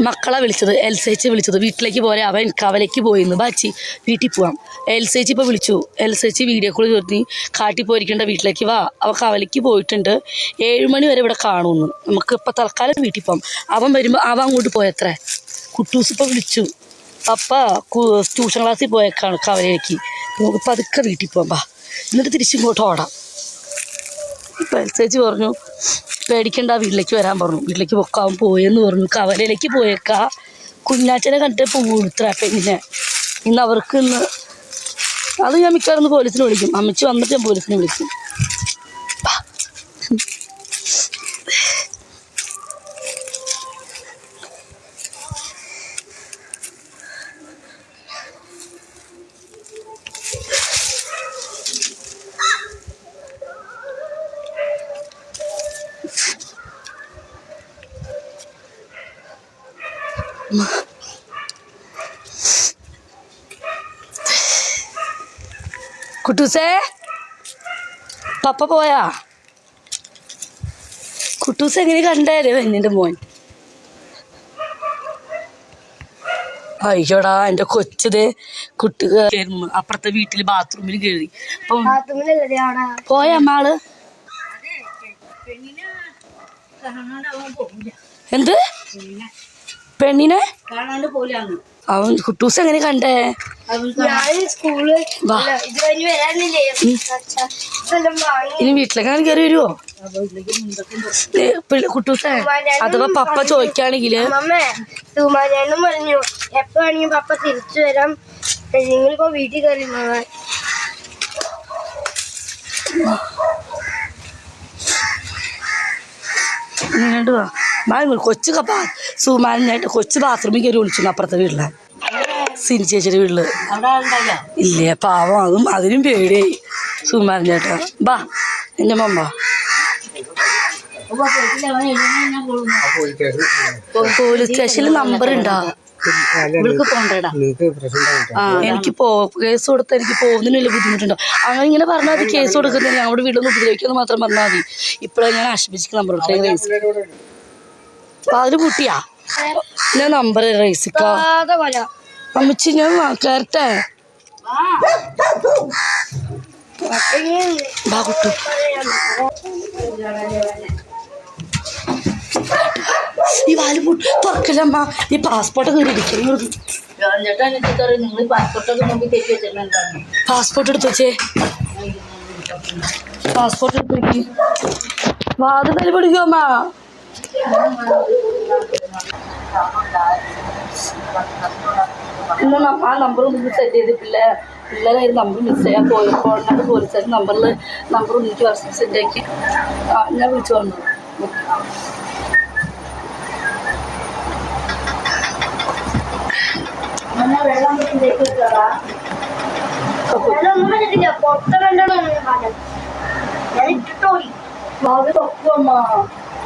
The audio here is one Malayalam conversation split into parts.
മക്കളെ വിളിച്ചത് എൽസേച്ചി വിളിച്ചത്. വീട്ടിലേക്ക് പോരെ അവൻ കവലയ്ക്ക് പോയിന്ന് ബാച്ചി വീട്ടിൽ പോവാം. എൽസേച്ചി ഇപ്പോൾ വിളിച്ചു. എൽസേച്ചി വീഡിയോ കോൾ ചോദിച്ചു. കാട്ടി പോയിരിക്കേണ്ട വീട്ടിലേക്ക് വാ. അവൻ കവലയ്ക്ക് പോയിട്ടുണ്ട്. ഏഴ് മണി വരെ ഇവിടെ കാണുമെന്ന്. നമുക്ക് ഇപ്പം തൽക്കാലം വീട്ടിൽ പോവാം. അവൻ വരുമ്പോൾ അവൻ അങ്ങോട്ട് പോയത്രേ കുട്ടൂസ് ഇപ്പോൾ വിളിച്ചു. പപ്പ കു- ട്യൂഷൻ ക്ലാസ്സിൽ പോയേക്കാണ് കവലയിലേക്ക് നമുക്ക് പതുക്കെ വീട്ടിൽ പോവാം. വാ എന്നിട്ട് തിരിച്ചിങ്ങോട്ട് ഓടാം. ഇപ്പം എൽസേച്ചി പറഞ്ഞു പേടിക്കണ്ട വീട്ടിലേക്ക് വരാൻ പറഞ്ഞു. വീട്ടിലേക്ക് പൊക്കാൻ പോയെന്ന് പറഞ്ഞു. കവലയിലേക്ക് പോയേക്കാ. കുഞ്ഞാച്ചനെ കണ്ടിട്ട് പൂടുത്ര പെണ്ണിനെ ഇന്ന് അവർക്ക് ഇന്ന് അത് ഞാൻ മിക്കവാറും പോലീസിനെ വിളിക്കും. അമ്മച്ചി വന്നിട്ട് ഞാൻ പോലീസിനെ വിളിക്കും. കുട്ടൂസേ? പപ്പ പോയാ? കുട്ടൂസ് എങ്ങനെ കണ്ടേ? പെണ്ണിന്റെ മോൻ. അയ്യോടാ എന്റെ കൊച്ചത് കുട്ടി അപ്പുറത്തെ വീട്ടിൽ ബാത്റൂമിൽ കയറി അപ്പം പോയ അമ്മാൾ എന്ത്? പെണ്ണിനെ കാണാണ്ട് പോലെയാണ് അവൻ കുട്ടൂസ് എങ്ങനെ കണ്ടേ? ഇനി വീട്ടിലേക്കാണ് കയറി വരുവോ? കുട്ടൂസേ അഥവാ പപ്പ ചോദിക്കാണെങ്കിൽ പറഞ്ഞു. എപ്പോ വേണമെങ്കിൽ പപ്പ തിരിച്ചു വരാം. നിങ്ങളിപ്പോ വീട്ടിൽ കയറി ഇങ്ങോട്ട് വാ. കൊച്ചു കപ്പാ സുമാനായിട്ട് കൊച്ചു ബാത്റൂമിൽ കയറി വിളിച്ചു അപ്പുറത്തെ വീട്ടിലെ. സിനി ചേച്ചിയുടെ വീട്ടിൽ. ഇല്ലേ പാവം. അതും അതിനും പേടിയായി. സുമാരൻ ബാ എന്റെ മമ്മ പോലീസ് സ്റ്റേഷനിൽ നമ്പർ ഉണ്ടാ ആ എനിക്ക് പോ കേസ് കൊടുത്താൽ എനിക്ക് പോകുന്നതിനുള്ള ബുദ്ധിമുട്ടുണ്ടോ? അങ്ങനെ ഇങ്ങനെ പറഞ്ഞാൽ മതി കേസ് കൊടുക്കുന്നത് ഞങ്ങളുടെ നിന്ന് ഉപദ്രവിക്കുമെന്ന് മാത്രം പറഞ്ഞാൽ മതി. ഇപ്പോഴാണ് ഞാൻ ആശുപത്രിക്ക് നമ്പർ കൊടുത്തത് റേസ് അപ്പൊ കുട്ടിയാ? ഞാൻ നമ്പർ റേസിക്ക? അമ്മച്ചി ഞാൻ വാ- കയറട്ടെ ബാ കുട്ടു. ഈ വാൽ തുറക്കലമ്മ ഈ പാസ്പോർട്ട് കയറി ഇരിക്കുന്നത് പാസ്പോർട്ട് എടുത്ത് വെച്ചേ. പാസ്പോർട്ട് എടുത്ത് വെക്ക്. വാത് തല പിടിക്കും അമ്മ. ഇന്ന് ആ നമ്പർ ഒന്ന് സെറ്റ് ചെയ്തിട്ടില്ല. പിള്ളേരെ നമ്പർ മിസ് ചെയ്യാൻ പോയി ഫോണിനകത്ത് പോലീസുകാർ നമ്പറിൽ നമ്പർ എനിക്ക് വാട്സപ്പ് സെറ്റ് ആക്കി. ആ ഞാൻ വിളിച്ചു വന്നു വെള്ളം പൊട്ട വേണ്ടോ ഞാൻ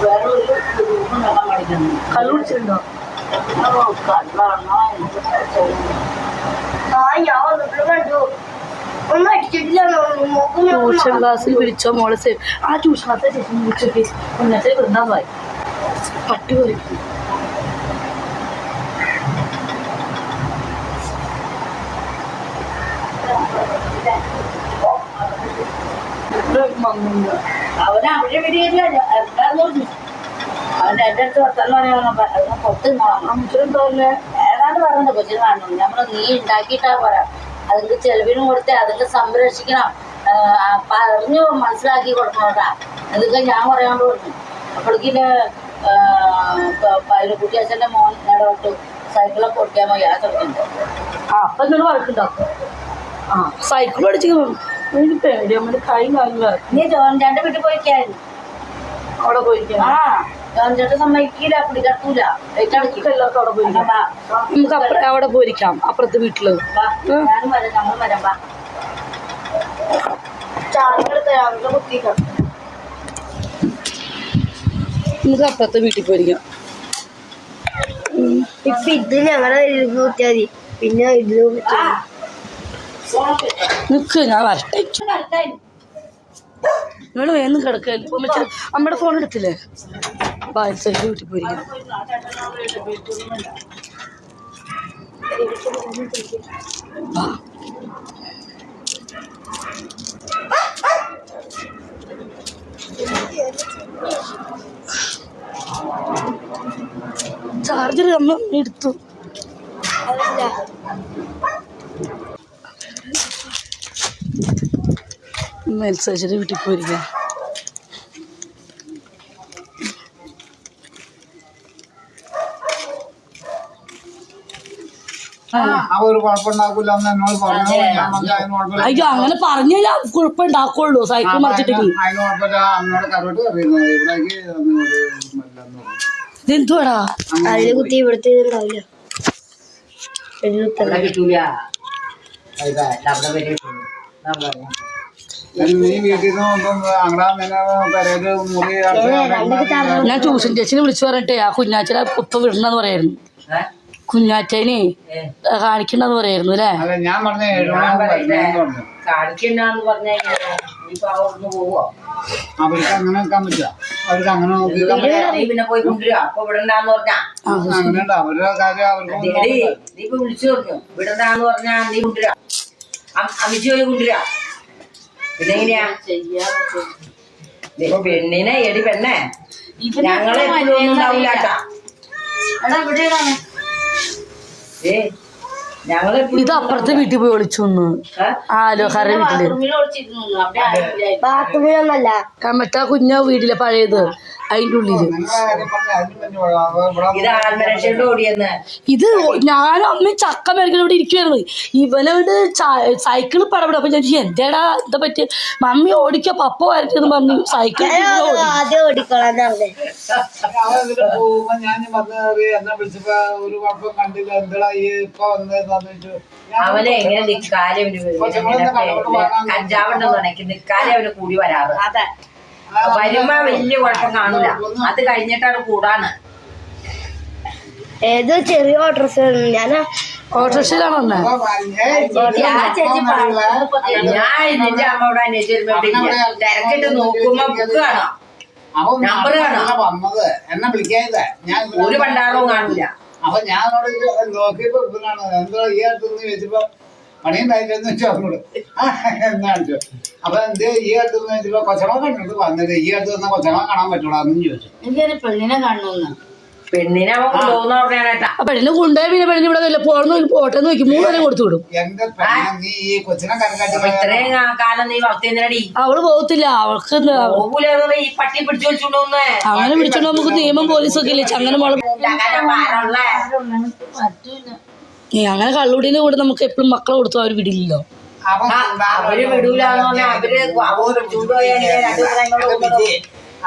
വേറെ ഒരു ബുദ്ധിമുട്ടും നോക്കാൻ പഠിക്കുന്നു കള്ളു കുടിച്ചിട്ടുണ്ടോ കല്ലാണോ എനിക്ക് തോന്നുന്നു ആ ഞാൻ വന്നപ്പോഴും കണ്ടു. ഒന്നും അടിച്ചിട്ടില്ല നോക്കും ട്യൂഷൻ ക്ലാസ്സിൽ വിളിച്ചോ മോളെ സേവ് ആ ട്യൂഷൻ ക്ലാസ്സിലെ ചേച്ചി വിളിച്ചോക്കെ ഉന്നത്തെ വൃന്ദാൻ പോയി പട്ടി പോയി അവനെ അവിടെ വിടിയില്ല അടുത്ത് ഏതാണ്ട് പറഞ്ഞത് കൊച്ചിന് കാണണം നമ്മൾ നീ ഉണ്ടാക്കിയിട്ടാ പോരാ അതിന്റെ ചെലവിനും കൊടുത്ത് അതിന്റെ സംരക്ഷിക്കണം പറഞ്ഞു മനസ്സിലാക്കി കൊടുക്കണോട്ടാ എന്നൊക്കെ ഞാൻ പറയാണ്ട് പറഞ്ഞു അപ്പോഴേക്കിന് കുട്ടി അച്ഛന്റെ മോൻ ഇടപെട്ടു സൈക്കിളൊക്കെ ഓടിക്കാൻ പോയി യാത്ര ആ അപ്പൊ നിങ്ങൾ വഴക്കുണ്ടാക്കും. ആ സൈക്കിൾ അടിച്ചു എനിക്ക് പേടി അമ്മയുടെ കൈ കാലില്ല നീ ജോൺ രണ്ട് വീട്ടിൽ പോയിക്കായിരുന്നു അവിടെ നമുക്ക് അവിടെ പോയിരിക്കാം അപ്പുറത്തെ വീട്ടിൽ. നമുക്ക് അപ്പുറത്തെ വീട്ടിൽ പോയിരിക്കാം. ഇപ്പൊ ഇത് ഞങ്ങളുടെ കുത്തിയാൽ മതി പിന്നെ ഇതിലും. നിക്ക് ഞാൻ വരട്ടെ. നിങ്ങൾ വേഗം ഇപ്പൊ അമ്മയുടെ ഫോൺ എടുത്തില്ലേ? ബാൽസൈഡ് വീട്ടിൽ ചാർജർ അമ്മ എടുത്തു. അതല്ല മെൽസേച്ചിട്ട് വീട്ടിൽ പോയിരിക്കാം. അയ്യോ അങ്ങനെ പറഞ്ഞാൽ കുഴപ്പമുണ്ടാക്കുള്ളൂ. സൈക്കിൾ പറഞ്ഞു. ഇതെന്തുവാടാ? അതിൽ കുത്തി ഇവിടുത്തെ ഉണ്ടാവില്ല ഇതിൽ കിട്ടൂല. ഞാൻ ട്യൂഷൻ ചേച്ചിനെ വിളിച്ചു പറഞ്ഞിട്ടേ ആ കുഞ്ഞാച്ചനെ കുപ്പ വിടണമെന്ന് പറയായിരുന്നു. കുഞ്ഞാച്ചനെ കാണിക്കണ്ടെന്ന് പറയായിരുന്നു അല്ലേ? ഞാൻ കാണിക്കണ്ടെന്ന് പറഞ്ഞു അവർക്ക് അങ്ങനെ വെക്കാൻ പറ്റില്ല. അവർക്ക് അങ്ങനെ അവരുടെ കാര്യം അവർക്ക് നീ നീ വിളിച്ചു പറഞ്ഞു വിടണ്ടാന്ന് പറഞ്ഞാ നീ കൊണ്ടുവരിക. അമിച്ചു പോയി കൊണ്ടുവരിക. പിന്നെ എങ്ങനെയാ ദേ, പെണ്ണിനെ എടി പെണ്ണെ. ഞങ്ങളെ ഇത് അപ്പുറത്തെ വീട്ടിൽ പോയി വിളിച്ചു ആലോ ആലോഹാരുടെ വീട്ടിൽ. ബാത്റൂമിലൊന്നല്ല മറ്റേ കുഞ്ഞ വീട്ടിലെ പഴയത്. അതിന്റെ ഉള്ളിൽ ഇത് ഞാൻ ഞാനും അമ്മയും ചക്ക മേടിക്കുന്ന ഇവിടെ ഇരിക്കുവായിരുന്നു. ഇവനോട് സൈക്കിൾ പടപെടും. അപ്പൊ ഞാൻ ചോദിച്ചു, എന്തേടാ എന്താ പറ്റിയ? മമ്മി ഓടിക്കോ പപ്പ വരട്ടെന്ന് പറഞ്ഞു സൈക്കിൾ അവനെ എങ്ങനെ നിക്കാലെ കഞ്ചാവുണ്ടെന്ന് ഉണക്കി നിക്കാലെ അവന് കൂടി വരാറ്. അതെ. വരുമ്പോ വലിയ കുഴപ്പം കാണൂല. അത് കഴിഞ്ഞിട്ടാണ് കൂടാണ് ഏത് ചെറിയ ഓട്ടോറിക്ഷ ഞാൻ ഓട്ടോറിക്ഷയിലാണ് ഞാൻ നിന്റെ അമ്മയോട് തിരക്കിട്ട് നോക്കുമ്പോ ബുക്ക് കാണാം. നമ്പർ കാണാം. എന്നെ വിളിക്കാതെ ഞാൻ ഒരു പണ്ടാറവും കാണില്ല അപ്പൊ ഞാൻ നോക്കിയപ്പോ എന്താ ഈ അടുത്തെന്ന് ചോദിച്ചപ്പോ പണിയുണ്ടായില്ലെന്ന് വെച്ചാൽ അവനോട്. എന്നാണ് അപ്പൊ എന്ത് ഈ അടുത്തെന്ന് ചോദിച്ചപ്പോ കൊച്ചങ്ങളെ കണ്ടിട്ട് വന്നത് ഈ അടുത്ത് വന്ന കൊച്ചങ്ങളെ കാണാൻ പറ്റൂടാ എന്നും ചോദിച്ചു. എനിക്കൊരു പെണ്ണിനെ കാണണമെന്ന് പെണ്ണിനെ കൊണ്ടുപോയി പിന്നെ പെണ്ണിന് ഇവിടെ വല്ല പോണെന്ന് പോട്ടെ നോക്കി മൂന്ന് കൊടുത്തു വിടും. അവൾ പോകത്തില്ല. അവൾക്ക് പട്ടി അങ്ങനെ പിടിച്ചോണ്ട് നമുക്ക് നിയമം പോലീസൊക്കെ ഇല്ലേ? അങ്ങനെ മോൾ ഏ, അങ്ങനെ കള്ളുടീന്റെ കൂടെ നമുക്ക് എപ്പോഴും മക്കളെ കൊടുത്തു അവർ വിടില്ലല്ലോ. അവർ വിടൂലെന്ന് പറഞ്ഞാൽ അവർ അവർ ചൂടുപോയാൽ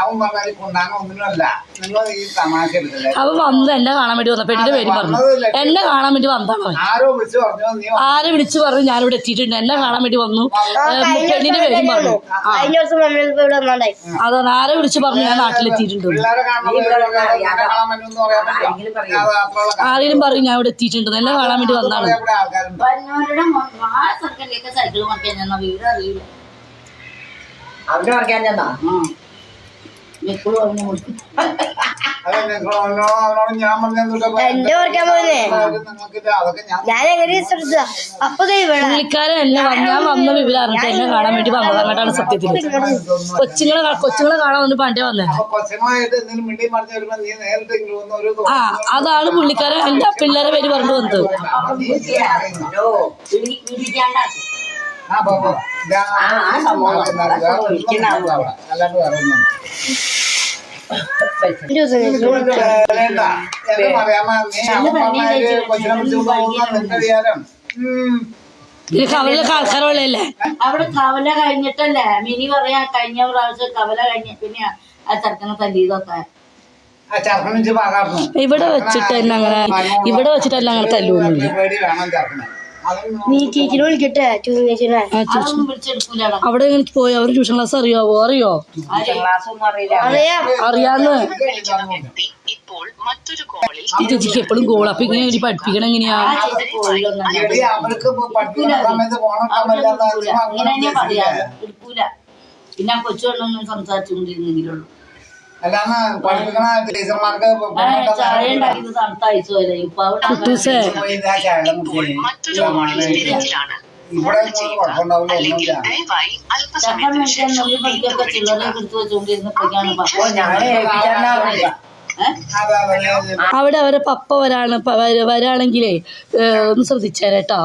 അവൻ പറഞ്ഞാൽ കൊണ്ടാനോ ഒന്നിനുമല്ല. നിങ്ങൾ ഈ തമാശ എടുക്കല്ലേ? അവൻ വന്ന് എന്നെ കാണാൻ വേണ്ടി വന്ന പെണ്ണിന്റെ പേര് പറഞ്ഞു. എന്നെ കാണാൻ വേണ്ടി വന്നതാണ്? അവൻ ആരോ വിളിച്ചു പറഞ്ഞു നീ ആരെ വിളിച്ചു പറഞ്ഞു? ഞാനിവിടെ എത്തിയിട്ടുണ്ട്. എന്നെ കാണാൻ വേണ്ടി വന്നു. പെണ്ണിന്റെ പേരും പറഞ്ഞു. ആ കഴിഞ്ഞ ദിവസം മമ്മി ഇവിടെ വന്നാണ്ടായി അതാണ്. ആരെ വിളിച്ചു പറഞ്ഞു? ഞാൻ നാട്ടിലെത്തിയിട്ടുണ്ട്? പിള്ളേരെ കാണാൻ കാണാൻ പറ്റുമെന്ന് പറയാൻ ആരെങ്കിലും പറ്റില്ല പറയോ? അത് അത്രയുള്ള ആരെങ്കിലും പറയും ഞാൻ ഇവിടെ എത്തിയിട്ടുണ്ട്. എന്നെ കാണാൻ വേണ്ടി വന്നാണ് ഇവിടെ ആൾക്കാരുണ്ട്. സൈക്കിൾ മറിക്കാൻ ചെന്ന വീട് അറിയില്ല അവിടെ മറിക്കാൻ ചെന്നാ അവന് കൊടുക്കും അതെ നിങ്ങളോട് അവനോട് ഞാൻ പറഞ്ഞ എന്റെ ഓർക്കാൻ ഞാൻ ഞാൻ എങ്ങനെ ശ്രദ്ധിച്ച അപ്പൊ എന്നെ വന്ന് ഞാൻ വന്ന വിവരം അറിഞ്ഞിട്ട് എന്നെ കാണാൻ വേണ്ടി വന്നതങ്ങട്ടാണ് സത്യത്തിൽ കൊച്ചുങ്ങളെ കൊച്ചുങ്ങളെ കാണാൻ വന്ന് പണ്ടേ വന്നേ ആ അതാണ് പുള്ളിക്കാരൻ. എന്റെ പിള്ളേരെ പേര് പറഞ്ഞു വന്നത്? ഇതാ, ഒന്നും അവിടെ. കവല കഴിഞ്ഞിട്ടല്ലേ മിനി പറയാ കഴിഞ്ഞ പ്രാവശ്യം കവല കഴിഞ്ഞ പിന്നെ ആ ചെറുക്കനെ തല്ലിയതൊക്കെ ഇവിടെ വെച്ചിട്ടല്ല തന്നെ അങ്ങനെ ഇവിടെ വെച്ചിട്ടല്ല അങ്ങനെ തല്ലുവൊന്നുമില്ല നീ ചേച്ചിനെ വിളിക്കട്ടെ? അവിടെ എങ്ങനെ പോയി? അവർ ട്യൂഷൻ ക്ലാസ് അറിയാവോ? അറിയോ? അറിയാം. അറിയാന്ന്. ഈ ചേച്ചിക്ക് എപ്പോഴും ഗോൾ അപ്പൊ ഇങ്ങനെ ഒരു പഠിപ്പിക്കണം എങ്ങനെയാ? പിന്നെ ആ കൊച്ചുകൊണ്ടൊന്നും സംസാരിച്ചുകൊണ്ടിരുന്നെങ്കിലുള്ളൂ അവിടെ അവരെ പപ്പ വരാണ്. വരാണെങ്കിലേ ഒന്ന് ശ്രദ്ധിച്ചേരട്ടോ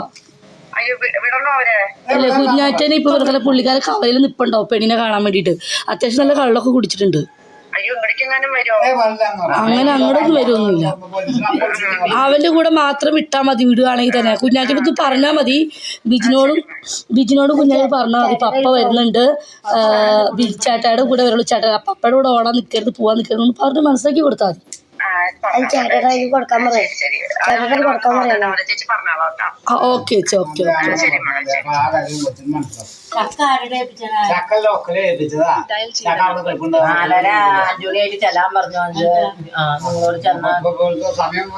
അല്ലെ കുഞ്ഞാറ്റനെ ഇപ്പൊ വെറുതെ പുള്ളിക്കാരെ കവലയിൽ നിപ്പുണ്ടാവും പെണ്ണിനെ കാണാൻ വേണ്ടിട്ട് അത്യാവശ്യം നല്ല കള്ളൊക്കെ കുടിച്ചിട്ടുണ്ട്. അങ്ങനെ അങ്ങോട്ടൊന്നും വരുമൊന്നുമില്ല അവന്റെ കൂടെ മാത്രം ഇട്ടാ മതി വിടുകയാണെങ്കിൽ തന്നെ. കുഞ്ഞാക്കിനൊക്കെ പറഞ്ഞാ മതി. ബിജിനോടും ബിജിനോടും കുഞ്ഞാക്കി പറഞ്ഞാൽ മതി. പപ്പ വരുന്നുണ്ട്. ആ, ബിജുചേട്ടയുടെ കൂടെ വരുള്ളൂ. ചേട്ടാ പപ്പയുടെ കൂടെ ഓടാൻ നിൽക്കരുത് പോവാൻ നിൽക്കരുത് എന്ന് പറഞ്ഞ് മനസ്സിലാക്കി കൊടുത്താൽ മതി. കൊടുക്കാൻ പറയാം കൊടുക്കാൻ ഓക്കെ ചേച്ചി നാലര അഞ്ചുമണിയായിട്ട് ചെല്ലാൻ പറഞ്ഞു. നിങ്ങളോട് ചെന്ന. സമയം